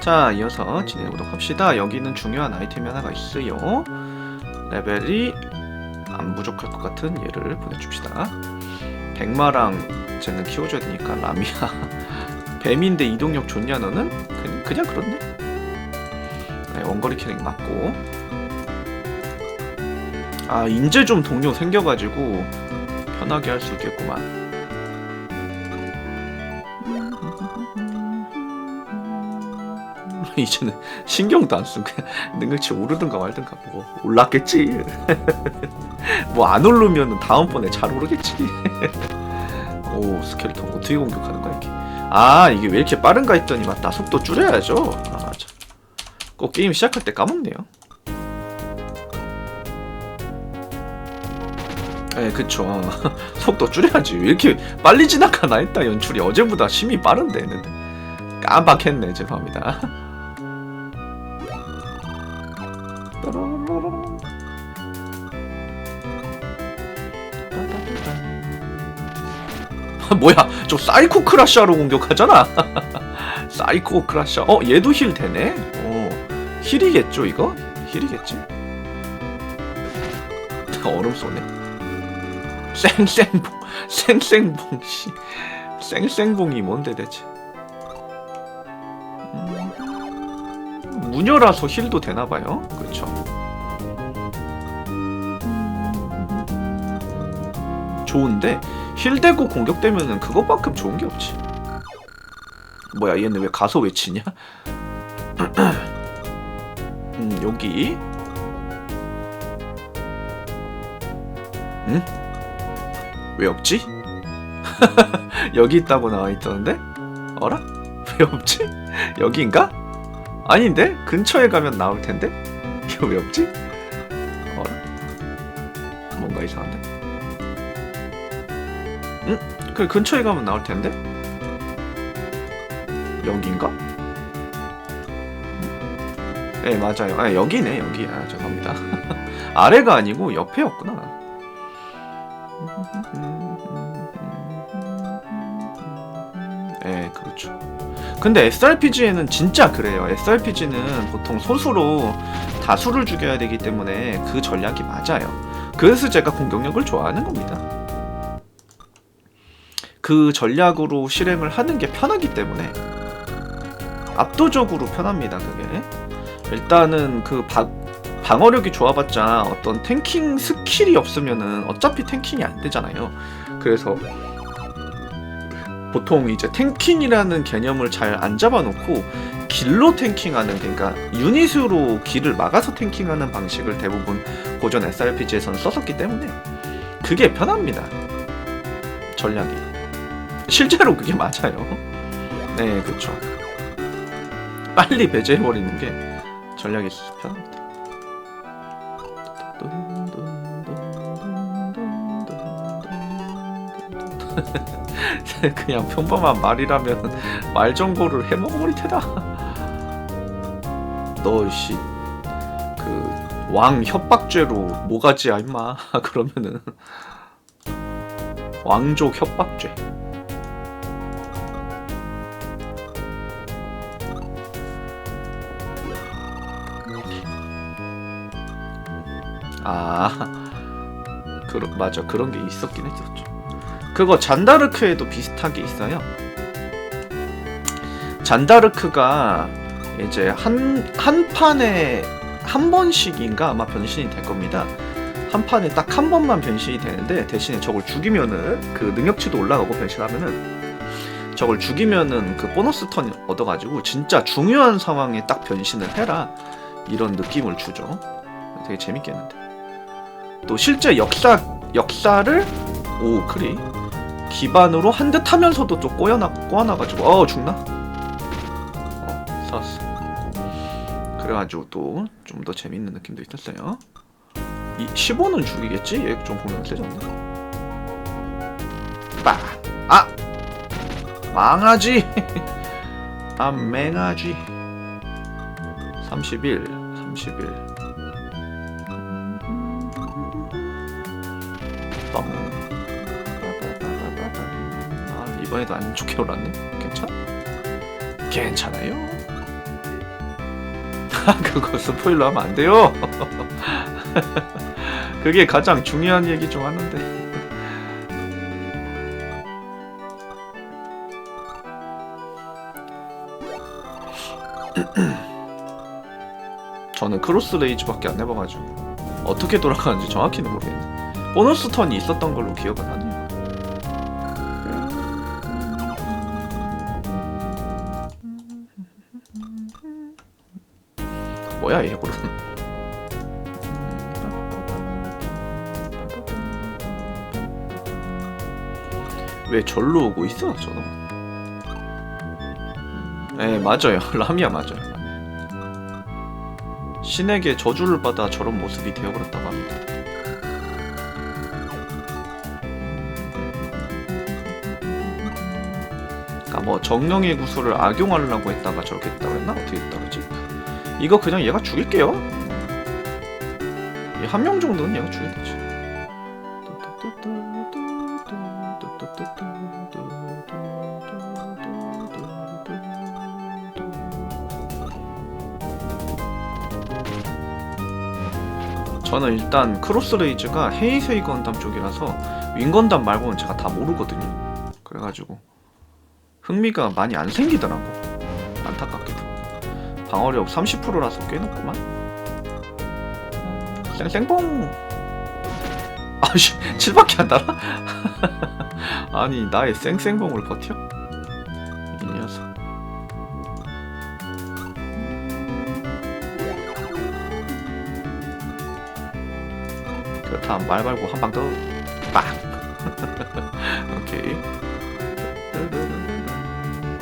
자 이어서 진행해보도록 합시다. 여기는 중요한 아이템이 하나가 있어요. 레벨이 안 부족할 것 같은 얘를 보내줍시다. 백마랑 쟤는 키워줘야 되니까 라미야. 뱀인데 이동력 좋냐 너는? 그, 그냥 그렇네. 네, 원거리 캐릭 맞고. 아 인제 좀 동료 생겨가지고 편하게 할 수 있겠구만 이제는 신경도 안 쓰고 그냥 능력치 오르든가 말든가 뭐 올랐겠지. 뭐 안 오르면 다음번에 잘 오르겠지. 오 스켈통 어떻게 공격하는 거야 이게. 아 이게 왜 이렇게 빠른가 했더니 맞다 속도 줄여야죠. 아 맞아 꼭 게임 시작할 때 까먹네요. 네 그쵸. 속도 줄여야지. 왜 이렇게 빨리 지나가나 했다 연출이. 어제보다 심이 빠른데 했는데 깜빡했네 죄송합니다 뭐야 저 사이코 크라샤로 공격하잖아. 사이코 크라샤. 어 얘도 힐 되네. 어 힐이겠죠 이거? 힐이겠지? 얼음 쏘네. 쌩쌩봉 쌩쌩봉 씨. 쌩쌩봉이 뭔데 대체? 음, 무녀라서 힐도 되나봐요. 그쵸 좋은데 힐 대고 공격되면은 그것만큼 좋은 게 없지. 뭐야 얘는 왜 가서 외치냐? 음 여기. 응? 왜 없지? 여기 있다고 나와 있던데? 어라? 왜 없지? 여기인가? 아닌데? 근처에 가면 나올 텐데? 이거 왜 없지? 그 근처에 가면 나올 텐데? 여긴가? 네 맞아요. 아 여기네 여기. 아 죄송합니다. 아래가 아니고 옆에였구나. 네 그렇죠. 근데 SRPG에는 진짜 그래요. SRPG는 보통 소수로 다수를 죽여야 되기 때문에 그 전략이 맞아요. 그래서 제가 공격력을 좋아하는 겁니다. 그 전략으로 실행을 하는 게 편하기 때문에 압도적으로 편합니다. 그게 일단은 그 바, 방어력이 좋아봤자 어떤 탱킹 스킬이 없으면은 어차피 탱킹이 안 되잖아요. 그래서 보통 이제 탱킹이라는 개념을 잘 안 잡아놓고 길로 탱킹하는 그러니까 유닛으로 길을 막아서 탱킹하는 방식을 대부분 고전 SRPG에서는 썼었기 때문에 그게 편합니다. 전략이. 실제로 그게 맞아요. 네, 그렇죠. 빨리 배제해버리는 게 전략이 편합니다. 그냥 평범한 말이라면 말 정보를 해먹어버릴 테다. 너씨 그 왕 협박죄로 뭐가지야 임마 그러면은 왕족 협박죄. 아, 그러, 맞아 그런 게 있었긴 했었죠. 그거 잔다르크에도 비슷한 게 있어요. 잔다르크가 이제 한, 한 판에 한 번씩인가 아마 변신이 될 겁니다. 한 판에 딱 한 번만 변신이 되는데 대신에 저걸 죽이면은 그 능력치도 올라가고 변신하면은 저걸 죽이면은 그 보너스 턴 얻어가지고 진짜 중요한 상황에 딱 변신을 해라 이런 느낌을 주죠. 되게 재밌겠는데. 또 실제 역사 역사를 오 그리 기반으로 한 듯 하면서도 좀 꼬여나 꼬아놔가지고 어 죽나? 어 살았어. 그래가지고 또 좀 더 재밌는 느낌도 있었어요. 이 15는 죽이겠지? 얘 좀 보면 세졌네. 빠! 아! 망하지! 아 맹아지 31 31 뻥. 아, 이번에도 안 좋게 올랐네. 괜찮? 괜찮아요. 그거 스포일러 하면 안 돼요. 그게 가장 중요한 얘기 중 하나인데. 저는 크로스 레이즈밖에 안 해봐가지고 어떻게 돌아가는지 정확히는 모르겠네. 보너스 턴이 있었던 걸로 기억은 하네요. 뭐야 얘 고른 왜 절로 오고 있어 저놈 네 맞아요. 라미야 맞아요. 신에게 저주를 받아 저런 모습이 되어버렸다고 합니다 뭐 정령의 구슬을 악용하려고 했다가 저렇게 했다고 했나? 어떻게 했다 그러지? 이거 그냥 얘가 죽일게요. 한명 정도는 얘가 죽여야 되지. 저는 일단 크로스레이즈가 헤이세이 건담 쪽이라서 윙건담 말고는 제가 다 모르거든요. 그래가지고 흥미가 많이 안 생기더라고. 안타깝게도. 방어력 30%라서 꽤 높구만. 쌩쌩봉. 아씨 7밖에 안 달아? 아니 나의 쌩쌩봉을 버텨? 이 녀석. 그렇다 말 말고 한 방 더. 빡. 오케이.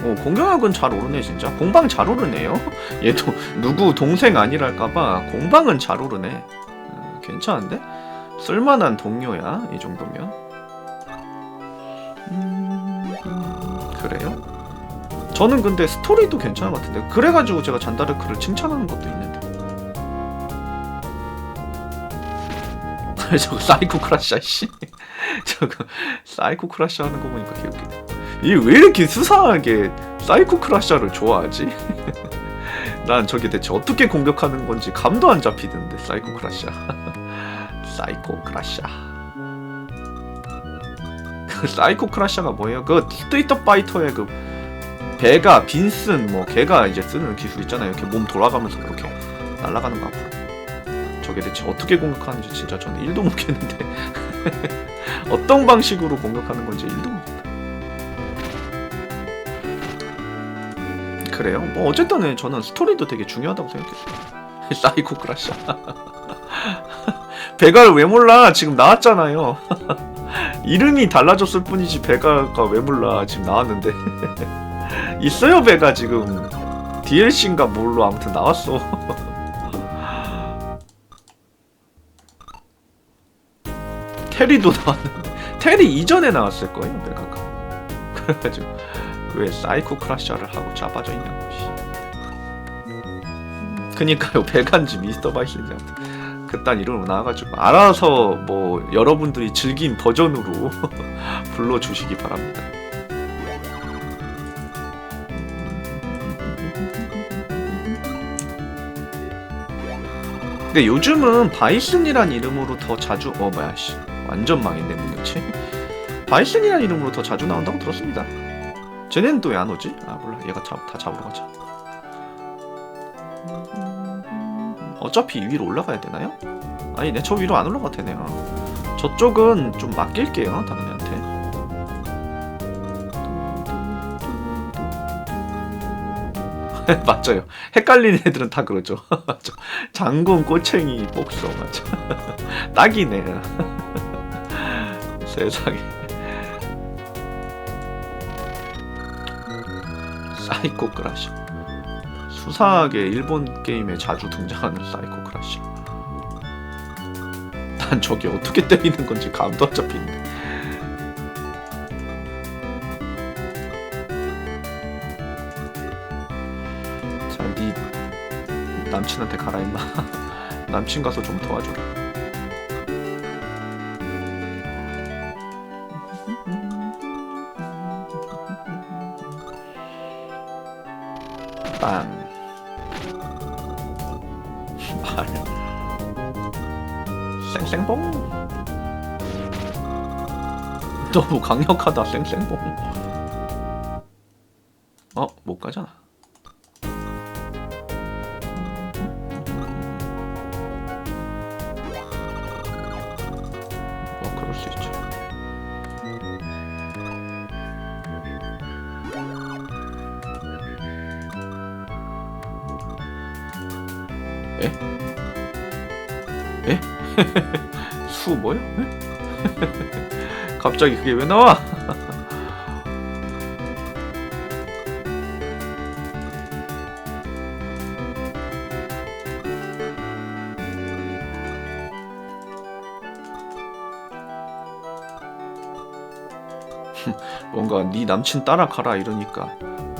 오 공격력은 잘 오르네 진짜. 공방 잘 오르네요. 얘도 누구 동생 아니랄까봐 공방은 잘 오르네. 음, 괜찮은데? 쓸만한 동료야 이 정도면. 음, 그래요? 저는 근데 스토리도 괜찮은 것 같은데 그래가지고 제가 잔다르크를 칭찬하는 것도 있는데. 저거 사이코 크라샤 씨. 저거 사이코 크라샤 하는 거 보니까 개웃기네. 이 왜 이렇게 수상하게 사이코 크라샤를 좋아하지? 난 저게 대체 어떻게 공격하는 건지 감도 안 잡히던데 사이코 크라샤. 사이코 크라샤. 그 사이코 크라샤가 뭐예요? 그 스트리트 파이터의 그 배가 빈슨 뭐 걔가 이제 쓰는 기술 있잖아요. 이렇게 몸 돌아가면서 그렇게 날아가는 거 앞으로. 저게 대체 어떻게 공격하는지 진짜 저는 1도 모르겠는데 어떤 방식으로 공격하는 건지 1도 모르겠다. 그래요? 뭐 어쨌든 저는 스토리도 되게 중요하다고 생각했어요. 사이코 크라샤. 베가를 왜 몰라? 지금 나왔잖아요. 이름이 달라졌을 뿐이지 베가가 왜 몰라? 지금 나왔는데. 있어요 베가 지금 DLC인가 뭘로 아무튼 나왔어. 테리도 나왔는데 테리 이전에 나왔을 거예요 베가가. 그래가지고 왜 사이코 크라샤를 하고 자빠져 있냐고. 씨. 그니까요 배간지 미스터 바이슨한테 그딴 이름으로 나와가지고 알아서 뭐 여러분들이 즐긴 버전으로 불러주시기 바랍니다. 근데 요즘은 바이슨이란 이름으로 더 자주 어 뭐야 씨 완전 망했네 문이치 바이슨이란 이름으로 더 자주 나온다고 들었습니다. 쟤네는 또 왜 안 오지? 아 몰라 얘가 잡, 다 잡으러 가자. 어차피 위로 올라가야 되나요? 아니네 저 위로 안 올라가도 되네요 저쪽은 좀 맡길게요 애한테 맞아요 헷갈리는 애들은 다 그러죠. 장군 꼬챙이 복서 맞아 딱이네 세상에 사이코 크라시 수상하게 일본 게임에 자주 등장하는 사이코 크라시. 난 저게 어떻게 때리는 건지 감도 안 잡히는데. 자, 네 남친한테 가라 임마. 남친 가서 좀 도와줘라. 빵. 말. 쌩쌩봉. 너무 강력하다 쌩쌩봉. 수 뭐요? 에? 갑자기 그게 왜 나와? 뭔가 네 남친 따라 가라 이러니까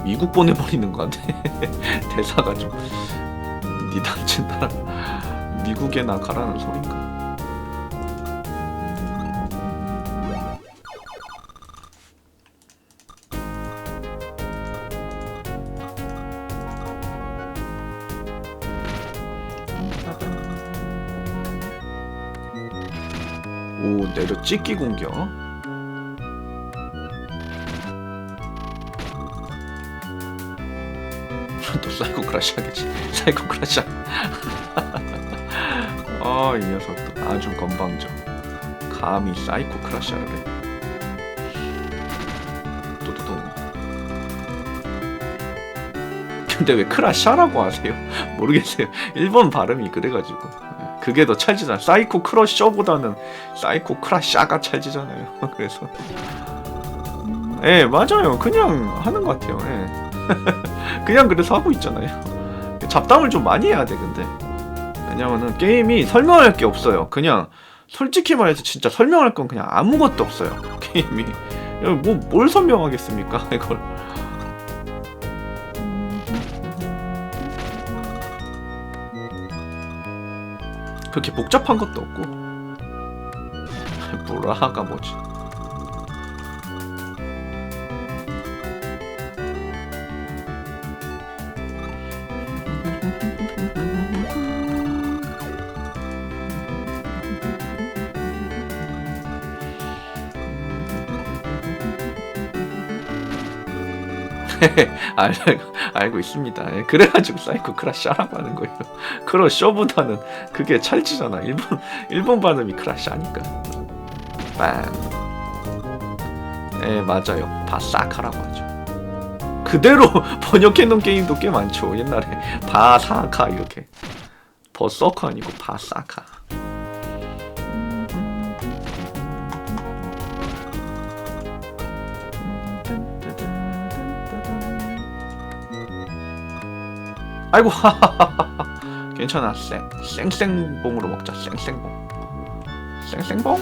미국 보내버리는 거 같아 대사가 좀네 남친 따라 미국에나 가라는 소린 내려 찍기 공격. 또 사이코 크라시 하겠지. 사이코 크라시 아이 녀석도 아주 건방져. 감히 사이코 크라시를 해 또또또. 근데 왜 크라샤라고 하세요? 모르겠어요. 일본 발음이 그래가지고 그게 더 찰지잖아 사이코 크러셔보다는 사이코 크라샤가 찰지잖아요 그래서 예 맞아요 그냥 하는 것 같아요 예. 그냥 그래서 하고 있잖아요. 잡담을 좀 많이 해야 돼 근데 왜냐면은 게임이 설명할 게 없어요. 그냥 솔직히 말해서 진짜 설명할 건 그냥 아무것도 없어요. 게임이 뭐 뭘 설명하겠습니까 이걸. 그렇게 복잡한 것도 없고 브라하가 뭐지? 알, 알고 있습니다. 예, 그래가지고 사이코 크라샤라고 하는 거예요. 크러셔보다는 그게 찰지잖아. 일본 일본 발음이 크라샤니까. 빵. 예 맞아요. 바사카라고 하죠. 그대로 번역해놓은 게임도 꽤 많죠. 옛날에 바사카 이렇게 버서커 아니고 바사카. 아이고 괜찮아. 쌩 쌩쌩봉으로 먹자. 쌩쌩봉. 쌩쌩봉.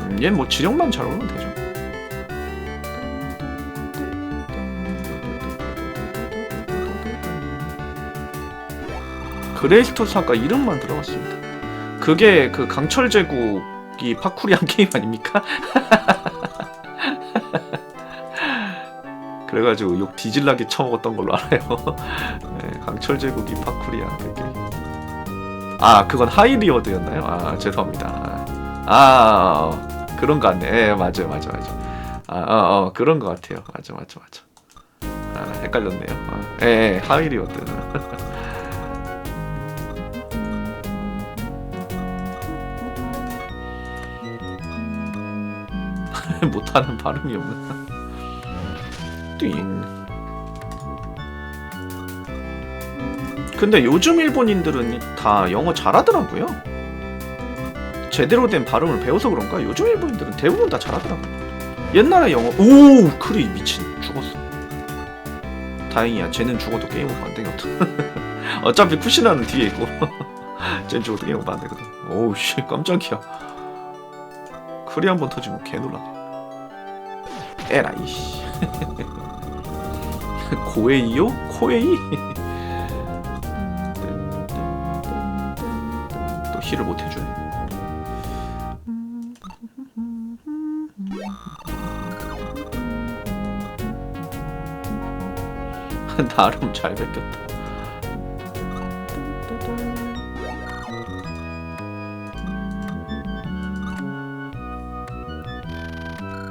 음, 얘뭐 지령만 잘 오면 되죠. 그레이스토스 아까 이름만 들어봤습니다. 그게 그 강철 제국이 파쿠리 한 게임 아닙니까? 그래가지고 욕 뒤질나게 처먹었던 걸로 알아요. 네, 강철 제국이 파쿠리야 그게. 아 그건 하이리워드였나요? 아 죄송합니다. 아 어, 그런 거 같네. 예, 맞아요, 맞아, 맞아. 아 어, 어, 그런 거 같아요. 맞아, 맞아, 맞아. 아 헷갈렸네요. 아, 예, 예, 하이리워드. 못하는 발음이 없나? 띵. 근데 요즘 일본인들은 다 영어 잘하더라고요. 제대로 된 발음을 배워서 그런가? 요즘 일본인들은 대부분 다 잘하더라고요. 옛날에 영어 오 크리 미친 죽었어. 다행이야. 쟤는 죽어도 게임 오버 안 되거든. 어차피 쿠시나는 뒤에 있고. 쟤는 죽어도 게임 오버 안 되거든. 오우 씨 깜짝이야. 크리 한 번 터지면 개 놀라네. 에라이 씨. 고에이요? 코에이? 또 힐을 못 해주네. 나름 잘 베꼈다.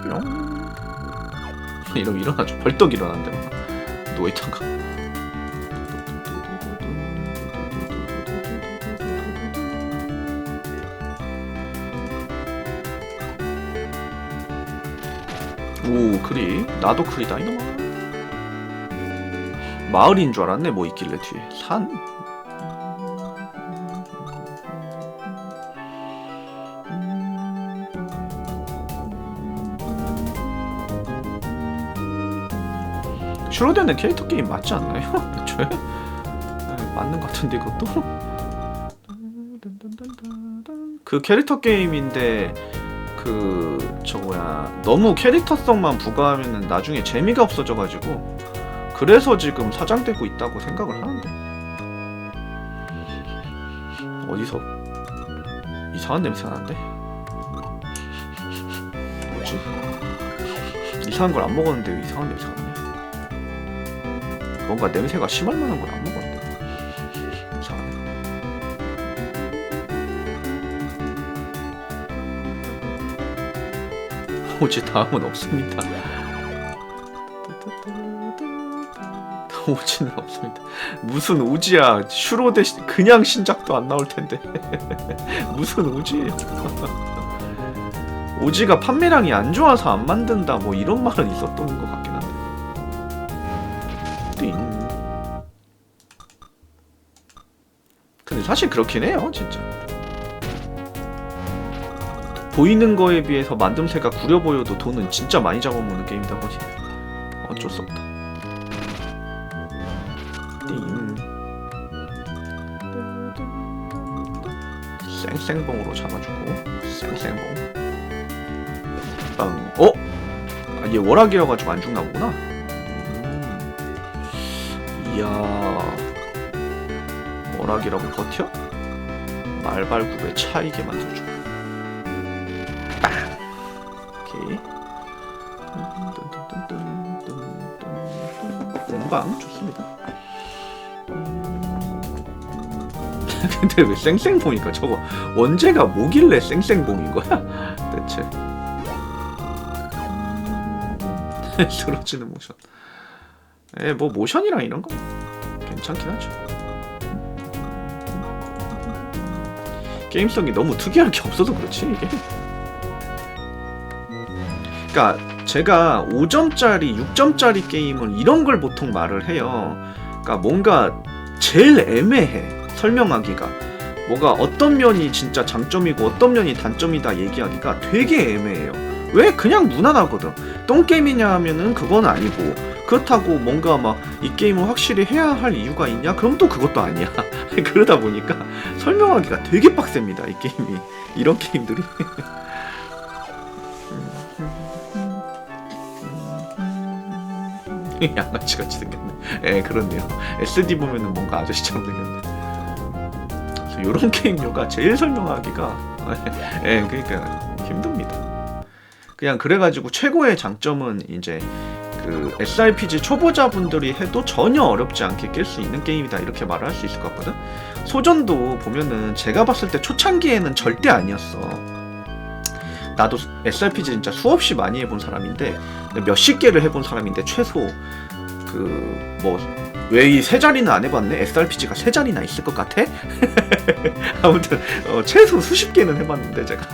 뿅. 이러면 일어나죠. 벌떡 일어난대 막. 누워있다가. 오 크리. 나도 크리다 이놈아. 마을인 줄 알았네 뭐 있길래 뒤에. 산 슈로데는 캐릭터 게임 맞지 않나요? 애초에? 네, 맞는 것 같은데 이것도? 그 캐릭터 게임인데 그 저거야 너무 캐릭터성만 부과하면 나중에 재미가 없어져가지고 그래서 지금 사장되고 있다고 생각을 하는데. 어디서? 이상한 냄새가 나는데 뭐지? 이상한 걸 안 먹었는데 왜 이상한 냄새가 뭔가 냄새가 심할 만한 걸 안 먹었는데 이상하네 오지 다음은 없습니다. 오지는 없습니다. 무슨 오지야? 슈로데 시- 그냥 신작도 안 나올 텐데 무슨 오지예요? 오지가 판매량이 안 좋아서 안 만든다 뭐 이런 말은 있었던 것 같긴. 띵. 근데 사실 그렇긴 해요, 진짜. 보이는 거에 비해서 만듦새가 구려 보여도 돈은 진짜 많이 잡아먹는 게임이다 보니 어쩔 수 없다. 띵. 쌩쌩봉으로 잡아주고 쌩쌩봉. 빵. 어? 아, 얘 월학이어가지고 안 죽나 보구나. 음. 이야. 월학이라고 버텨? 말발굽에 차이게 만들어주고. 오케이. 공방 좋습니다. 근데 왜 쌩쌩봉이니까 저거 원제가 뭐길래 쌩쌩봉인 거야? 대체. 쓰러지는 모션. 에, 뭐 모션이랑 이런 거 괜찮긴 하죠. 게임성이 너무 특이할 게 없어서 그렇지 이게. 그러니까 제가 5점짜리, 6점짜리 게임은 이런 걸 보통 말을 해요. 그러니까 뭔가 제일 애매해 설명하기가. 뭐가 어떤 면이 진짜 장점이고 어떤 면이 단점이다 얘기하기가 되게 애매해요. 왜 그냥 무난하거든. 똥 게임이냐 하면은 그건 아니고 그렇다고 뭔가 막 이 게임을 확실히 해야 할 이유가 있냐? 그럼 또 그것도 아니야. 그러다 보니까 설명하기가 되게 빡셉니다. 이 게임이 이런 게임들이. 양아치 같이 생겼네. 예, 그렇네요. SD 보면은 뭔가 아저씨처럼 생겼네. 그래서 이런 게임류가 제일 설명하기가 예, 그러니까 힘듭니다. 그냥 그래가지고 최고의 장점은 이제 그 SRPG 초보자분들이 해도 전혀 어렵지 않게 깰 수 있는 게임이다 이렇게 말을 할 수 있을 것 같거든. 소전도 보면은 제가 봤을 때 초창기에는 절대 아니었어. 나도 SRPG 진짜 수없이 많이 해본 사람인데 몇십 개를 해본 사람인데 최소 그뭐 왜 이 세 자리는 안 해봤네? SRPG가 세 자리나 있을 것 같아? 아무튼 어, 최소 수십 개는 해봤는데 제가.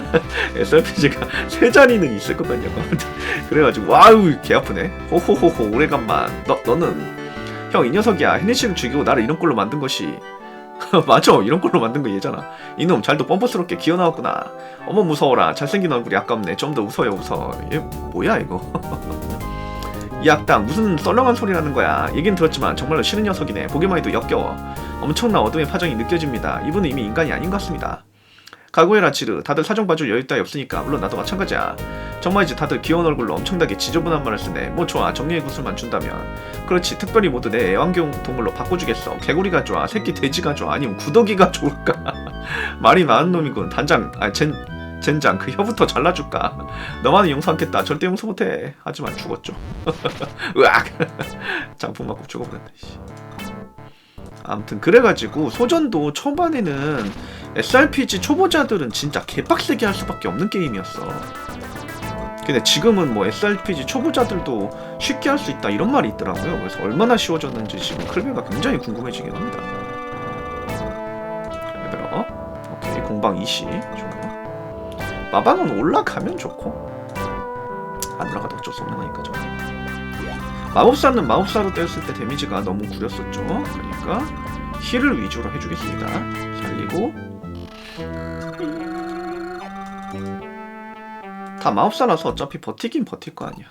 SRPG가 세 자리는 있을 것 같냐고. 아무튼 그래가지고 와우 개 아프네. 호호호호 오래간만. 너 너는? 형 이 녀석이야. 헤니시를 죽이고 나를 이런 꼴로 만든 것이. 맞아 이런 걸로 만든 거 얘잖아. 이놈 잘도 뻔뻔스럽게 기어 나왔구나. 어머 무서워라. 잘생긴 얼굴이 아깝네. 좀 더 웃어요 웃어. 얘 뭐야 이거 이 악당 무슨 썰렁한 소리라는 거야. 얘긴 들었지만 정말로 싫은 녀석이네. 보기만 해도 역겨워. 엄청난 어둠의 파장이 느껴집니다. 이분은 이미 인간이 아닌 것 같습니다. 각오해라 지르 다들 사정 봐줄 여유 따위 없으니까 물론 나도 마찬가지야. 정말이지 다들 귀여운 얼굴로 엄청나게 지저분한 말을 쓰네. 뭐 좋아 정리의 구슬만 준다면. 그렇지 특별히 모두 내 애완경 동물로 바꿔주겠어. 개구리가 좋아 새끼 돼지가 좋아 아니면 구더기가 좋을까? 말이 많은 놈이군. 단장 아젠 젠장 그 혀부터 잘라줄까? 너만은 용서하겠다. 절대 용서 못해. 하지만 죽었죠. 으악! 장풍 맞고 죽어버렸네 씨. 아무튼 그래가지고 소전도 초반에는 SRPG 초보자들은 진짜 개빡세게 할 수밖에 없는 게임이었어. 근데 지금은 뭐 SRPG 초보자들도 쉽게 할 수 있다 이런 말이 있더라고요. 그래서 얼마나 쉬워졌는지 지금 클베가 굉장히 궁금해지긴 합니다. 레벨업 오케이 공방 2시 좋아요 마방은 올라가면 좋고 안 올라가도 어쩔 수 없는 거니까 죠 마법사는 마법사로 떼었을 때 데미지가 너무 구렸었죠. 그러니까 힐을 위주로 해주겠습니다. 살리고. 다 마법사라서 어차피 버티긴 버틸 거 아니야.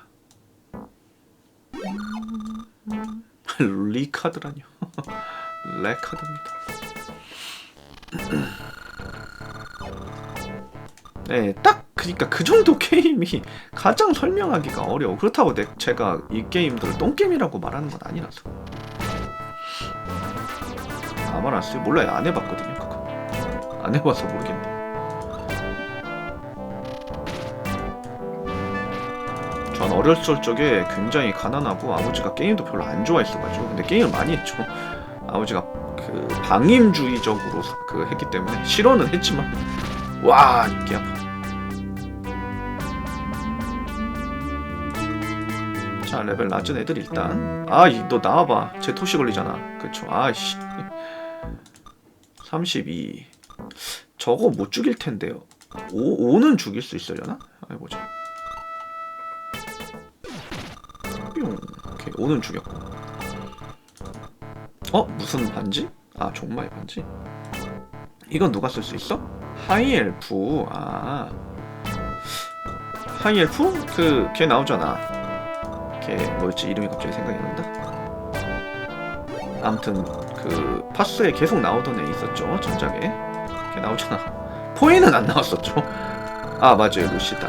리카드라뇨. 레카드입니다 네, 딱 그러니까 그 정도 게임이 가장 설명하기가 어려워. 그렇다고 내, 제가 이 게임들을 똥게임이라고 말하는 건 아니라서. 아마 알았어요. 몰라요. 안 해봤거든요. 그거. 안 해봐서 모르겠네. 전 어렸을 적에 굉장히 가난하고 아버지가 게임도 별로 안 좋아했어가지고 근데 게임을 많이 했죠. 아버지가 그 방임주의적으로 그 했기 때문에 싫어는 했지만 와 이게 아파. 자 레벨 낮은 애들 일단. 아이 너 나와봐. 제 토시 걸리잖아. 그쵸? 아이씨. 32 저거 못 죽일 텐데요. 5, 5는 죽일 수 있으려나? 해보자. 뿅. 오케이 5는 죽였고. 어? 무슨 반지? 아 종마의 반지? 이건 누가 쓸 수 있어? 하이엘프. 아. 하이엘프? 그 걔 나오잖아 걔 뭐였지? 이름이 갑자기 생각이 안 난다? 아무튼 그 파스에 계속 나오던 애 있었죠 전작에. 걔 나오잖아. 포에는 안 나왔었죠? 아 맞아요 루시다.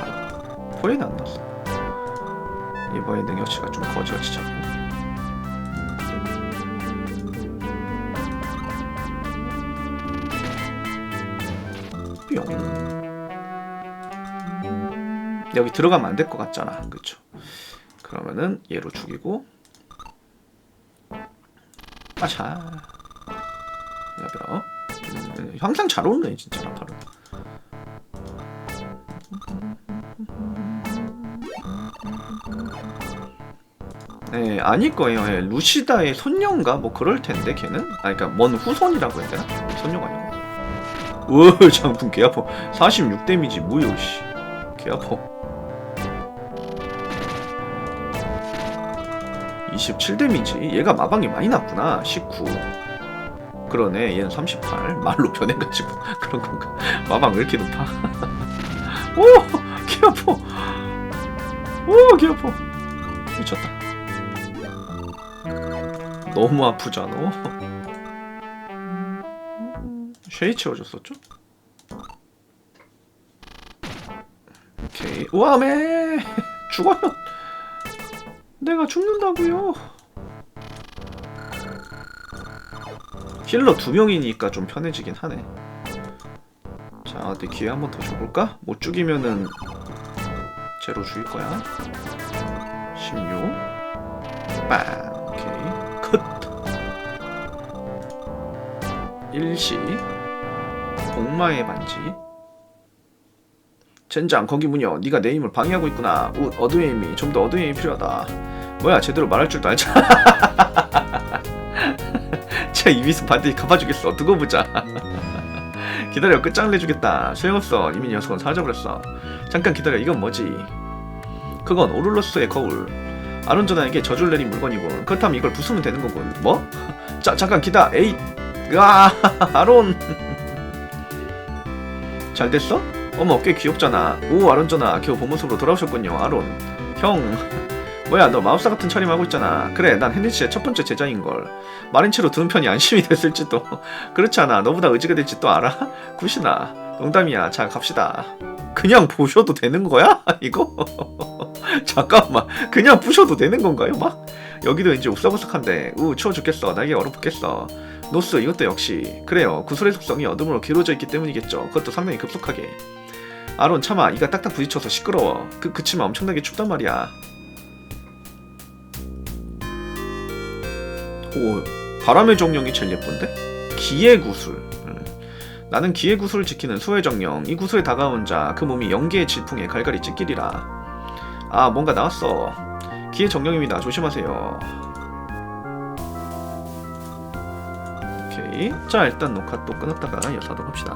포에는 안 나왔어. 이번에 능력치가 좀 거지같이 잡고 뿅. 여기 들어가면 안 될 것 같잖아. 그쵸 그러면은 얘로 죽이고. 아샤 레벨업 음, 항상 잘 오르네 진짜 나파로. 네 아닐 거예요. 예, 루시다의 손녀인가? 뭐 그럴 텐데 걔는? 아 그러니까 먼 후손이라고 해야 되나? 손녀가 아니고. 우와 장풍 개 아파. 46 데미지 무효 씨 개 아파 27 데미지. 얘가 마방이 많이 났구나. 19 그러네. 얘는 38 말로 변해가지고. 그런 건가? 마방 왜 이렇게 높아? 오개 아파. 오개 아파. 미쳤다. 너무 아프잖아. 쉐이 채워줬었죠? 오케이. 우와매 죽어요 내가 죽는다고요. 힐러 두 명이니까 좀 편해지긴 하네. 자, 어디 기회 한 번 더 줘볼까? 못 죽이면은 제로 죽일 거야. 16. 빵. 오케이. 컷. 일시. 복마의 반지. 젠장 거기 문여 네가 내 힘을 방해하고 있구나 우, 어둠의 힘이 좀더 힘이 필요하다 뭐야 제대로 말할 줄도 알잖아 제 이미스 반드시 갚아주겠어. 두고 보자. 기다려 끝장을 내주겠다. 소용없어. 이미 녀석은 사라져버렸어. 잠깐 기다려. 이건 뭐지? 그건 오를로스의 거울. 아론전나에게 저주를 내린 물건이군. 그렇다면 이걸 부수면 되는 거군. 뭐? 자 잠깐 기다. 에이 으아 아론. 잘 됐어? 어머 꽤 귀엽잖아. 오 아론전아 겨우 본 모습으로 돌아오셨군요 아론. 형 뭐야 너 마법사 같은 차림하고 있잖아. 그래 난 헨리치의 첫 번째 제자인걸. 마린 채로 들은 편이 안심이 됐을지도. 그렇지 않아. 너보다 의지가 될지 또 알아? 굿이나. 농담이야. 자 갑시다. 그냥 보셔도 되는 거야? 이거? 잠깐만. 그냥 부셔도 되는 건가요 막? 여기도 이제 옥사보석한데. 우 추워 죽겠어. 날개 얼어붙겠어. 노스 이것도 역시. 그래요. 구슬의 속성이 어둠으로 기울어져 있기 때문이겠죠. 그것도 상당히 급속하게. 아론 참아. 이가 딱딱 부딪혀서 시끄러워. 그 그치만 엄청나게 춥단 말이야 오 바람의 정령이 제일 예쁜데? 기의 구슬. 음. 나는 기의 구슬을 지키는 수의 정령. 이 구슬에 다가온 자 그 몸이 연기의 질풍에 갈갈이 찢기리라. 아 뭔가 나왔어. 기의 정령입니다. 조심하세요. 오케이. 자 일단 녹화 또 끊었다가 하도록 합시다